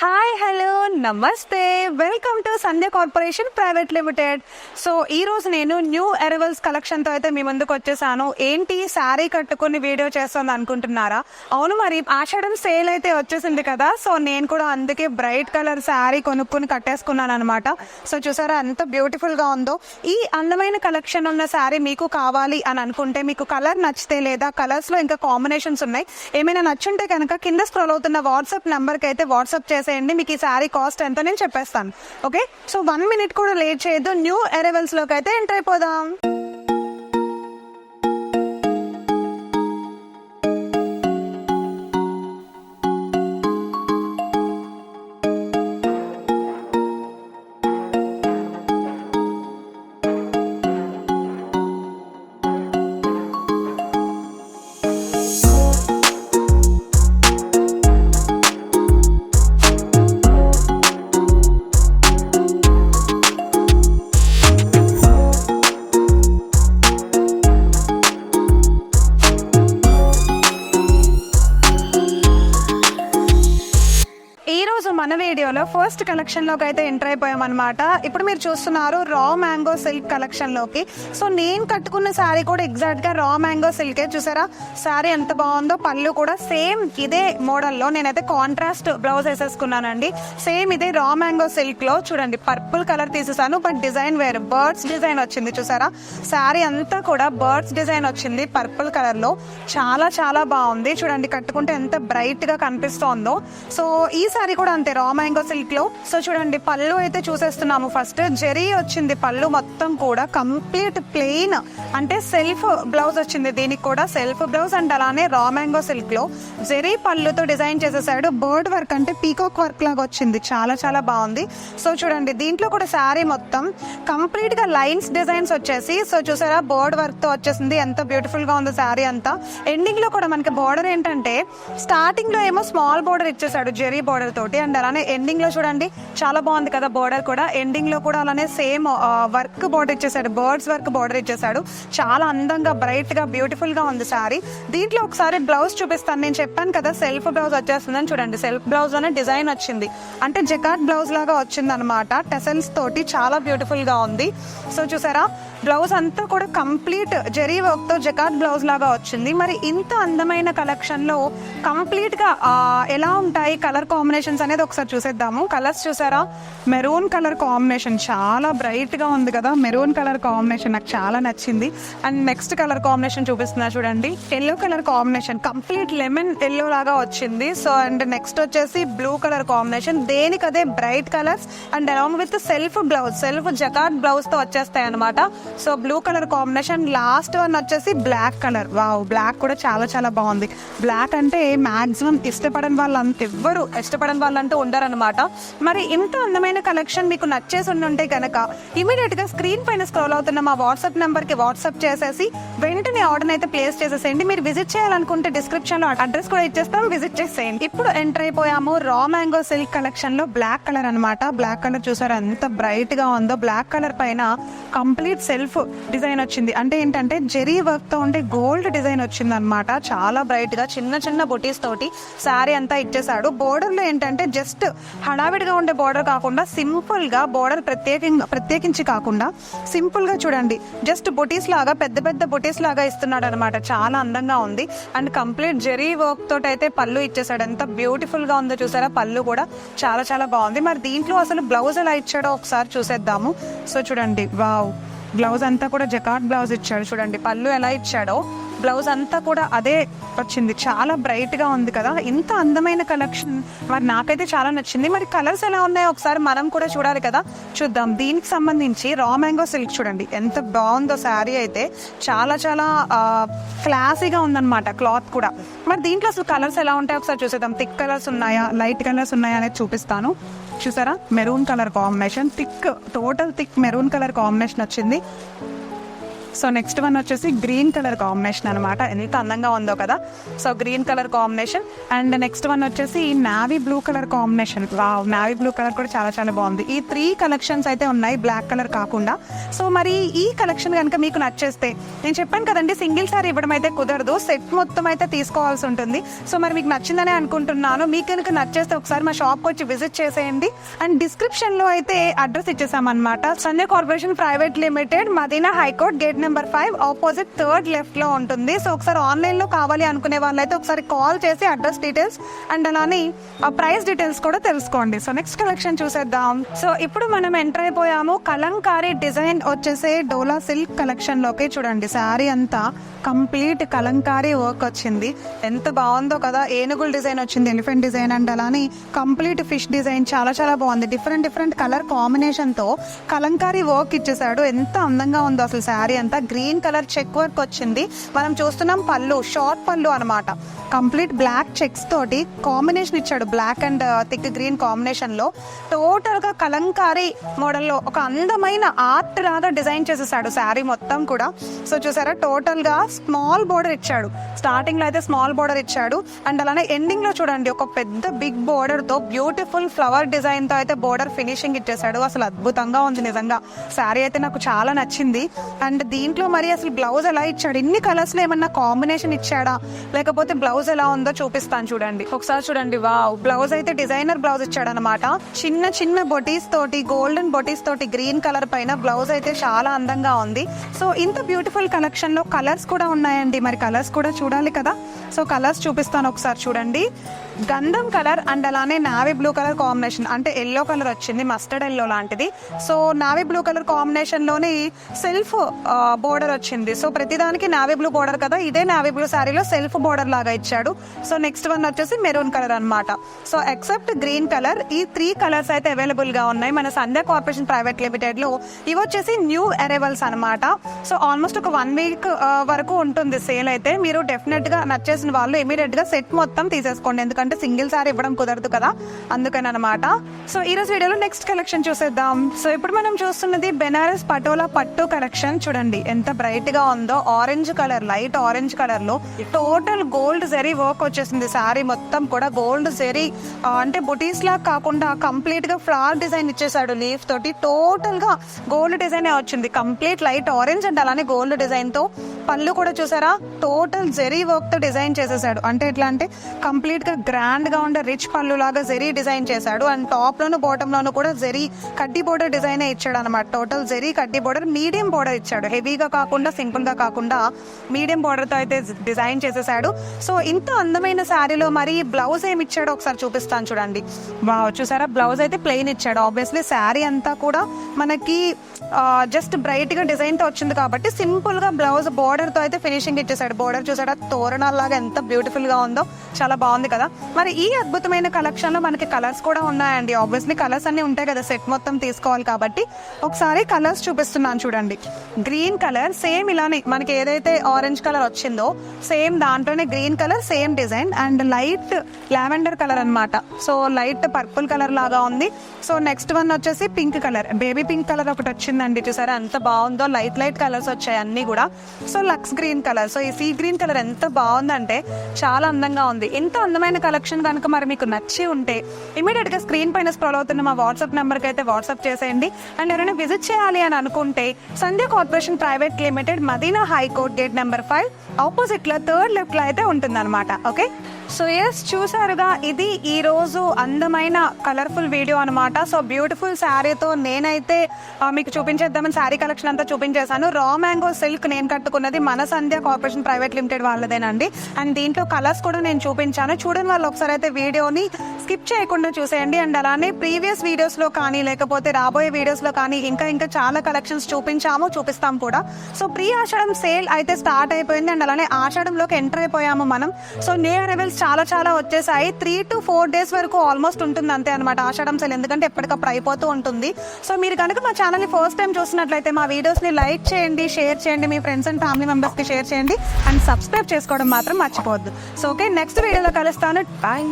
Hi, hello. నమస్తే welcome to Sandhya corporation private limited so ఈ రోజు నేను న్యూ అరైవల్స్ కలెక్షన్తో అయితే మీ ముందుకు వచ్చేసాను. ఏంటి శారీ కట్టుకుని వీడియో చేస్తుంది అనుకుంటున్నారా? అవును మరి ఆషాఢం సేల్ అయితే వచ్చేసింది కదా. సో నేను కూడా అందుకే బ్రైట్ కలర్ శారీ కొనుక్కుని కట్టేసుకున్నాను అనమాట సో చూసారా ఎంత బ్యూటిఫుల్గా ఉందో. ఈ అందమైన కలెక్షన్ ఉన్న శారీ మీకు కావాలి అని అనుకుంటే మీకు కలర్ నచ్చితే లేదా కలర్స్లో ఇంకా కాంబినేషన్స్ ఉన్నాయి. ఏమైనా నచ్చుంటే కనుక కింద స్క్రోల్ అవుతున్న వాట్సాప్ నెంబర్కి అయితే వాట్సాప్ చేసేయండి. మీకు ఈ శారీ కాస్ట్ ఎంతో నేను చెప్పేస్తాను. ఓకే సో వన్ మినిట్ కూడా లేట్ చేయొద్దు. న్యూ అరైవల్స్లోకి అయితే ఎంటర్ అయిపోదాం. వీడియోలో ఫస్ట్ కలెక్షన్లోకి అయితే ఎంటర్ అయిపోయాం అనమాట ఇప్పుడు మీరు చూస్తున్నారు రా మ్యాంగో సిల్క్ కలెక్షన్లోకి. సో నేను కట్టుకున్న శారీ కూడా ఎగ్జాక్ట్గా రా మ్యాంగో సిల్కే చూసారా? శారీ ఎంత బాగుందో పళ్ళు కూడా సేమ్ ఇదే మోడల్లో నేనైతే కాంట్రాస్ట్ బ్లౌజ్ వేసేసుకున్నానండి. సేమ్ ఇదే రా మ్యాంగో సిల్క్లో. చూడండి పర్పుల్ కలర్ తీసేసాను బట్ డిజైన్ వేరు. బర్డ్స్ డిజైన్ వచ్చింది చూసారా? శారీ అంతా కూడా బర్డ్స్ డిజైన్ వచ్చింది పర్పుల్ కలర్లో. చాలా చాలా బాగుంది. చూడండి కట్టుకుంటే ఎంత బ్రైట్గా కనిపిస్తోందో. సో ఈ సారీ కూడా అంతే రా మ్యాంగో సిల్క్లో. సో చూడండి పళ్ళు అయితే చూసేస్తున్నాము ఫస్ట్. జెరీ వచ్చింది పళ్ళు మొత్తం కూడా కంప్లీట్ ప్లెయిన్. అంటే సెల్ఫ్ బ్లౌజ్ వచ్చింది దీనికి కూడా సెల్ఫ్ బ్లౌజ్ అండ్ అలానే రా మ్యాంగో సిల్క్లో. జెరీ పళ్ళుతో డిజైన్ చేసేసాడు. బర్డ్ వర్క్ అంటే పీకాక్ వర్క్ లాగా వచ్చింది. చాలా చాలా బాగుంది. సో చూడండి దీంట్లో కూడా శారీ మొత్తం కంప్లీట్గా లైన్స్ డిజైన్స్ వచ్చేసి సో చూసారా బర్డ్ వర్క్తో వచ్చేసింది. ఎంత బ్యూటిఫుల్గా ఉంది శారీ అంతా. ఎండింగ్లో కూడా మనకి బోర్డర్ ఏంటంటే స్టార్టింగ్లో ఏమో స్మాల్ బోర్డర్ ఇచ్చేసాడు జెరీ బోర్డర్ తోటి. అండ్ అలానే ఎండింగ్లో చూడండి చాలా బాగుంది కదా బోర్డర్ కూడా. ఎండింగ్లో కూడా అలానే సేమ్ వర్క్ బోర్డర్ ఇచ్చేసాడు. బర్డ్స్ వర్క్ బోర్డర్ ఇచ్చేసాడు. చాలా అందంగా బ్రైట్గా బ్యూటిఫుల్గా ఉంది సారీ దీంట్లో ఒకసారి బ్లౌజ్ చూపిస్తాను. నేను చెప్పాను కదా సెల్ఫ్ బ్లౌజ్ వచ్చేస్తుందని చూడండి. సెల్ఫ్ బ్లౌజ్ అనే డిజైన్ వచ్చింది. అంటే జకాట్ బ్లౌజ్ లాగా వచ్చింది అనమాట టెసల్స్ తోటి చాలా బ్యూటిఫుల్గా ఉంది. సో చూసారా? బ్లౌజ్ అంతా కూడా కంప్లీట్ జెరీ వర్క్తో జకాట్ బ్లౌజ్ లాగా వచ్చింది. మరి ఇంత అందమైన కలెక్షన్లో కంప్లీట్గా ఎలా ఉంటాయి కలర్ కాంబినేషన్స్ అనేది ఒకసారి చూసేద్దాము. కలర్స్ చూసారా? మెరూన్ కలర్ కాంబినేషన్ చాలా బ్రైట్గా ఉంది కదా. మెరూన్ కలర్ కాంబినేషన్ నాకు చాలా నచ్చింది. అండ్ నెక్స్ట్ కలర్ కాంబినేషన్ చూపిస్తున్నా చూడండి. Yellow colour combination complete lemon yellow లాగా వచ్చింది. సో అండ్ నెక్స్ట్ వచ్చేసి blue colour combination. దేనికదే bright colours and along with self blouse self jacquard బ్లౌజ్తో వచ్చేస్తాయి అనమాట so blue colour combination last one వచ్చేసి black colour. Wow black కూడా చాలా చాలా బాగుంది. బ్లాక్ అంటే మాక్సిమం ఇష్టపడని వాళ్ళు అంత ఎవ్వరు ఇష్టపడని వాళ్ళు అంటూ ఉండరనమాట మరి ఇంత అందమైన కలెక్షన్ మీకు నచ్చేసి ఉంటే కనుక ఇమీడియట్గా స్క్రీన్ పైన స్క్రోల్ అవుతున్న మా వాట్సాప్ నెంబర్కి వాట్సాప్ చేసేసి వెంటనే ఆర్డర్ అయితే ప్లేస్ చేసేసేయండి. మీరు విజిట్ చేయాలనుకుంటే డిస్క్రిప్షన్లో అడ్రస్ కూడా ఇచ్చేస్తాం. విజిట్ చేసేయండి. ఇప్పుడు ఎంటర్ అయిపోయాము. రా మ్యాంగో సిల్క్ కలెక్షన్లో బ్లాక్ కలర్ అనమాట బ్లాక్ కలర్ చూసారు ఎంత బ్రైట్గా ఉందో. బ్లాక్ కలర్ పైన కంప్లీట్ సెల్ఫ్ డిజైన్ వచ్చింది. అంటే ఏంటంటే జెరీ వర్క్తో ఉండే గోల్డ్ డిజైన్ వచ్చింది అనమాట చాలా బ్రైట్గా చిన్న చిన్న బొటీస్ తోటి శారీ అంతా ఇచ్చేసాడు బోర్డర్లో ఏంటంటే జస్ట్ హడావిడిగా ఉండే బోర్డర్ కాకుండా సింపుల్గా బోర్డర్ ప్రత్యేకంగా ప్రత్యేకించి కాకుండా సింపుల్గా చూడండి. జస్ట్ బొటీస్ లాగా పెద్ద పెద్ద బొటీస్ లాగా ఇస్తున్నాడు అనమాట చాలా అందంగా ఉంది. అండ్ కంప్లీట్ జెరీ వర్క్ తోటి అయితే పళ్ళు ఇచ్చేసాడు ఎంత బ్యూటిఫుల్గా ఉందో చూసారా? పళ్ళు కూడా చాలా చాలా బాగుంది. మరి దీంట్లో అసలు బ్లౌజ్ ఎలా ఇచ్చాడో ఒకసారి చూసేద్దాము. సో చూడండి. వావ్! బ్లౌజ్ అంతా కూడా జకాట్ బ్లౌజ్ ఇచ్చాడు. చూడండి పళ్ళు ఎలా ఇచ్చాడో బ్లౌజ్ అంతా కూడా అదే వచ్చింది. చాలా బ్రైట్గా ఉంది కదా. ఇంత అందమైన కలెక్షన్ మరి నాకైతే చాలా నచ్చింది. మరి కలర్స్ ఎలా ఉన్నాయో ఒకసారి మనం కూడా చూడాలి కదా. చూద్దాం. దీనికి సంబంధించి రా మ్యాంగో సిల్క్ చూడండి. ఎంత బాగుందో శారీ అయితే. చాలా చాలా క్లాసీగా ఉందన్నమాట క్లాత్ కూడా. మరి దీంట్లో అసలు కలర్స్ ఎలా ఉంటాయో ఒకసారి చూసేద్దాం. థిక్ కలర్స్ ఉన్నాయా? లైట్ కలర్స్ ఉన్నాయా అనేది చూపిస్తాను. చూసారా? Maroon colour combination thick total thick maroon colour combination వచ్చింది. సో నెక్స్ట్ వన్ వచ్చేసి గ్రీన్ కలర్ కాంబినేషన్ అనమాట ఎంత అందంగా ఉందో కదా. So green colour combination and next one వచ్చేసి navy blue colour combination. Wow navy blue colour కూడా చాలా చాలా బాగుంది. ఈ త్రీ కలెక్షన్స్ అయితే ఉన్నాయి బ్లాక్ కలర్ కాకుండా. సో మరి ఈ కలెక్షన్ కనుక మీకు నచ్చేస్తే నేను చెప్పాను కదండి సింగిల్ సారీ ఇవ్వడం అయితే కుదరదు. సెట్ మొత్తం అయితే తీసుకోవాల్సి ఉంటుంది. సో మరి మీకు నచ్చిందనే అనుకుంటున్నాను. మీకు కనుక నచ్చేస్తే ఒకసారి మా షాప్కి వచ్చి విజిట్ చేసేయండి. అండ్ డిస్క్రిప్షన్లో అయితే address ఇచ్చేసామన్నమాట. Sanjay corporation private limited Madina high court gate number number five opposite third లెఫ్ట్లో ఉంటుంది. సో ఒకసారి ఆన్లైన్లో కావాలి అనుకునే వాళ్ళైతే ఒకసారి కాల్ చేసి అడ్రస్ డీటెయిల్స్ అండ్ అలానే ప్రైస్ డీటెయిల్స్ కూడా తెలుసుకోండి. సో నెక్స్ట్ కలెక్షన్ చూసేద్దాం. సో ఇప్పుడు మనం ఎంటర్ అయిపోయాము. కలంకారీ డిజైన్ వచ్చేసే డోలా సిల్క్ కలెక్షన్లోకి చూడండి. శారీ అంతా కంప్లీట్ కలంకారీ వర్క్ వచ్చింది. ఎంత బాగుందో కదా. ఏనుగుల డిజైన్ వచ్చింది ఎలిఫెంట్ డిజైన్ అండ్ అలానే కంప్లీట్ ఫిష్ డిజైన్. చాలా చాలా బాగుంది. డిఫరెంట్ డిఫరెంట్ కలర్ కాంబినేషన్తో కలంకారీ వర్క్ ఇచ్చేసాడు ఎంత అందంగా ఉందో అసలు శారీ అంతా. గ్రీన్ కలర్ చెక్ వర్క్ వచ్చింది. మనం చూస్తున్నాం పళ్ళు షార్ట్ పళ్ళు అనమాట కంప్లీట్ బ్లాక్ చెక్స్ తోటి కాంబినేషన్ ఇచ్చాడు బ్లాక్ అండ్ థిక్ గ్రీన్ కాంబినేషన్లో. టోటల్గా కలంకారీ మోడల్లో ఒక అందమైన ఆర్ట్ లాగా డిజైన్ చేసేసాడు శారీ మొత్తం కూడా. సో చూసారా టోటల్గా స్మాల్ బోర్డర్ ఇచ్చాడు. స్టార్టింగ్లో అయితే స్మాల్ బోర్డర్ ఇచ్చాడు. అండ్ అలానే ఎండింగ్లో చూడండి ఒక పెద్ద బిగ్ బోర్డర్తో బ్యూటిఫుల్ ఫ్లవర్ డిజైన్తో అయితే బోర్డర్ ఫినిషింగ్ ఇచ్చేసాడు. అసలు అద్భుతంగా ఉంది నిజంగా. శారీ అయితే నాకు చాలా నచ్చింది. అండ్ దీంట్లో మరి అసలు బ్లౌజ్ ఎలా ఇచ్చాడు? ఇన్ని కలర్స్లో ఏమన్నా కాంబినేషన్ ఇచ్చాడా? లేకపోతే బ్లౌజ్ ఎలా ఉందో చూపిస్తాను చూడండి. ఒకసారి చూడండి వావ్. బ్లౌజ్ అయితే డిజైనర్ బ్లౌజ్ ఇచ్చాడు అనమాట చిన్న చిన్న బొటీస్ తోటి గోల్డెన్ బొటీస్ తోటి గ్రీన్ కలర్ పైన బ్లౌజ్ అయితే చాలా అందంగా ఉంది. సో ఇంత బ్యూటిఫుల్ కలెక్షన్లో కలర్స్ కూడా ఉన్నాయండి. మరి కలర్స్ కూడా చూడాలి కదా. సో కలర్స్ చూపిస్తాను ఒకసారి చూడండి. గంధం కలర్ అండ్ అలానే నావీ బ్లూ కలర్ కాంబినేషన్. అంటే ఎల్లో కలర్ వచ్చింది మస్టర్డ్ ఎల్లో లాంటిది. సో నావీ బ్లూ కలర్ కాంబినేషన్లోని సెల్ఫ్ బోర్డర్ వచ్చింది. సో ప్రతిదానికి నావీ బ్లూ బోర్డర్ కదా ఇదే నావీ బ్లూ శారీలో సెల్ఫ్ బోర్డర్ లాగా ఇచ్చాడు. సో నెక్స్ట్ వన్ వచ్చేసి మెరూన్ కలర్ అన్నమాట. So except green colour. ఈ త్రీ కలర్స్ అయితే అవైలబుల్గా ఉన్నాయి. మన సంధ్య కార్పొరేషన్ ప్రైవేట్ లిమిటెడ్లో ఇవి వచ్చేసి న్యూ అరైవల్స్ అనమాట సో ఆల్మోస్ట్ ఒక వన్ వీక్ వరకు ఉంటుంది సేల్ అయితే. మీరు డెఫినెట్గా నచ్చేసిన వాళ్ళు ఇమీడియట్గా సెట్ మొత్తం తీసేసుకోండి. ఎందుకంటే సింగిల్ సారీ ఇవ్వడం కుదరదు కదా అందుకని అనమాట సో ఈ రోజు వీడియోలో నెక్స్ట్ కలెక్షన్ చూసేద్దాం. సో ఇప్పుడు మనం చూస్తున్నది బెనారస్ పటోలా పట్టు కలెక్షన్ చూడండి ఎంత బ్రైట్గా ఉందో. ఆరెంజ్ కలర్ లైట్ ఆరెంజ్ కలర్లో టోటల్ గోల్డ్ జెరీ వర్క్ వచ్చేసింది. సారీ మొత్తం కూడా గోల్డ్ జెరీ అంటే బుటీస్ లా కాకుండా కంప్లీట్గా ఫ్లాక్ డిజైన్ ఇచ్చేసాడు లీఫ్ తోటి. టోటల్గా గోల్డ్ డిజైన్ వచ్చింది. కంప్లీట్ లైట్ ఆరెంజ్ అండ్ అలానే గోల్డ్ డిజైన్తో. పళ్ళు కూడా చూసారా? టోటల్ జెరీ వర్క్తో డిజైన్ చేసేసాడు అంటే ఎట్లా అంటే కంప్లీట్గా గ్రాండ్గా ఉండే రిచ్ పళ్ళు లాగా జెరీ డిజైన్ చేశాడు. అండ్ టాప్ లోను బాటమ్ లోను కూడా జెరీ కడ్డీ బోర్డర్ డిజైన్ ఇచ్చాడు అనమాట టోటల్ జెరీ కడ్డీ బోర్డర్ మీడియం బోర్డర్ ఇచ్చాడు. హెవీగా కాకుండా సింపుల్గా కాకుండా మీడియం బోర్డర్తో అయితే డిజైన్ చేసేసాడు. సో ఇంత అందమైన శారీలో మరి బ్లౌజ్ ఏమి ఇచ్చాడో ఒకసారి చూపిస్తాను చూడండి. చూసారా? బ్లౌజ్ అయితే ప్లెయిన్ ఇచ్చాడు. ఆబ్వియస్లీ శారీ అంతా కూడా మనకి జస్ట్ బ్రైట్గా డిజైన్తో వచ్చింది కాబట్టి సింపుల్గా బ్లౌజ్ బోర్డర్తో అయితే ఫినిషింగ్ ఇచ్చేసాడు. బోర్డర్ చూసాడా తోరణాల్లాగా ఎంత బ్యూటిఫుల్గా ఉందో. చాలా బాగుంది కదా? మరి ఈ అద్భుతమైన కలెక్షన్లో మనకి కలర్స్ కూడా ఉన్నాయండి. ఆబ్వియస్లీ కలర్స్ అన్ని ఉంటాయి కదా సెట్ మొత్తం తీసుకోవాలి కాబట్టి. ఒకసారి కలర్స్ చూపిస్తున్నాను చూడండి. గ్రీన్ కలర్ సేమ్ ఇలానే మనకి ఏదైతే ఆరెంజ్ కలర్ వచ్చిందో సేమ్ దాంట్లోనే green colour same design and light lavender colour అన్నమాట. సో లైట్ పర్పుల్ కలర్ లాగా ఉంది. సో నెక్స్ట్ వన్ వచ్చేసి pink colour. Baby pink colour ఒకటి వచ్చిందండి చూసారా? ఎంత బాగుందో. లైట్ లైట్ కలర్స్ వచ్చాయి అన్ని కూడా. So Lux green colour. So ఈ సీ గ్రీన్ కలర్ ఎంత బాగుందంటే చాలా అందంగా ఉంది. ఎంత అందమైన కలెక్షన్ కనుక మరి మీకు నచ్చి ఉంటే ఇమీడియట్గా స్క్రీన్ పైన స్క్రోల్ అవుతున్న మా వాట్సాప్ నెంబర్కి అయితే వాట్సాప్ చేసేయండి. అండ్ ఎవరైనా విజిట్ చేయాలి అని అనుకుంటే Sandhya corporation private limited Madina high court gate number five ఆపోజిట్లో థర్డ్ లెఫ్ట్లో అయితే ఉంటుంది ఓకే సో ఎస్ చూసారుగా ఇది ఈ రోజు అందమైన కలర్ఫుల్ వీడియో అనమాట సో బ్యూటిఫుల్ శారీతో నేనైతే మీకు చూపించేద్దామని శారీ కలెక్షన్ అంతా చూపించేశాను. రా మ్యాంగో సిల్క్ నేను కట్టుకున్నది మన సంధ్య కార్పొరేషన్ ప్రైవేట్ లిమిటెడ్ వాళ్ళదేనండి. అండ్ దీంట్లో కలర్స్ కూడా నేను చూపించాను. చూడని వాళ్ళు ఒకసారి అయితే వీడియోని స్కిప్ చేయకుండా చూసేయండి. అండ్ అలానే ప్రీవియస్ వీడియోస్లో కానీ లేకపోతే రాబోయే వీడియోస్లో కానీ ఇంకా ఇంకా చాలా కలెక్షన్స్ చూపించాము చూపిస్తాం కూడా. సో ప్రీ ఆషాఢం సేల్ అయితే స్టార్ట్ అయిపోయింది. అండ్ అలానే ఆషాఢంలోకి ఎంటర్ అయిపోయాము మనం. సో న్యూ అరైవల్స్ చాలా చాలా వచ్చేసాయి. త్రీ టు ఫోర్ డేస్ వరకు ఆల్మోస్ట్ ఉంటుంది అంతే అనమాట ఆషాఢం సేల్ ఎందుకంటే ఎప్పటికప్పుడు అయిపోతూ ఉంటుంది. సో మీరు కనుక మా ఛానల్ని ఫస్ట్ టైం చూసినట్లయితే మా వీడియోస్ని లైక్ చేయండి షేర్ చేయండి మీ ఫ్రెండ్స్ అండ్ ఫ్యామిలీ మెంబర్స్కి షేర్ చేయండి. అండ్ సబ్స్క్రైబ్ చేసుకోవడం మాత్రం మర్చిపోవద్దు. సో ఓకే నెక్స్ట్ వీడియోలో కలుస్తాను. బాయ్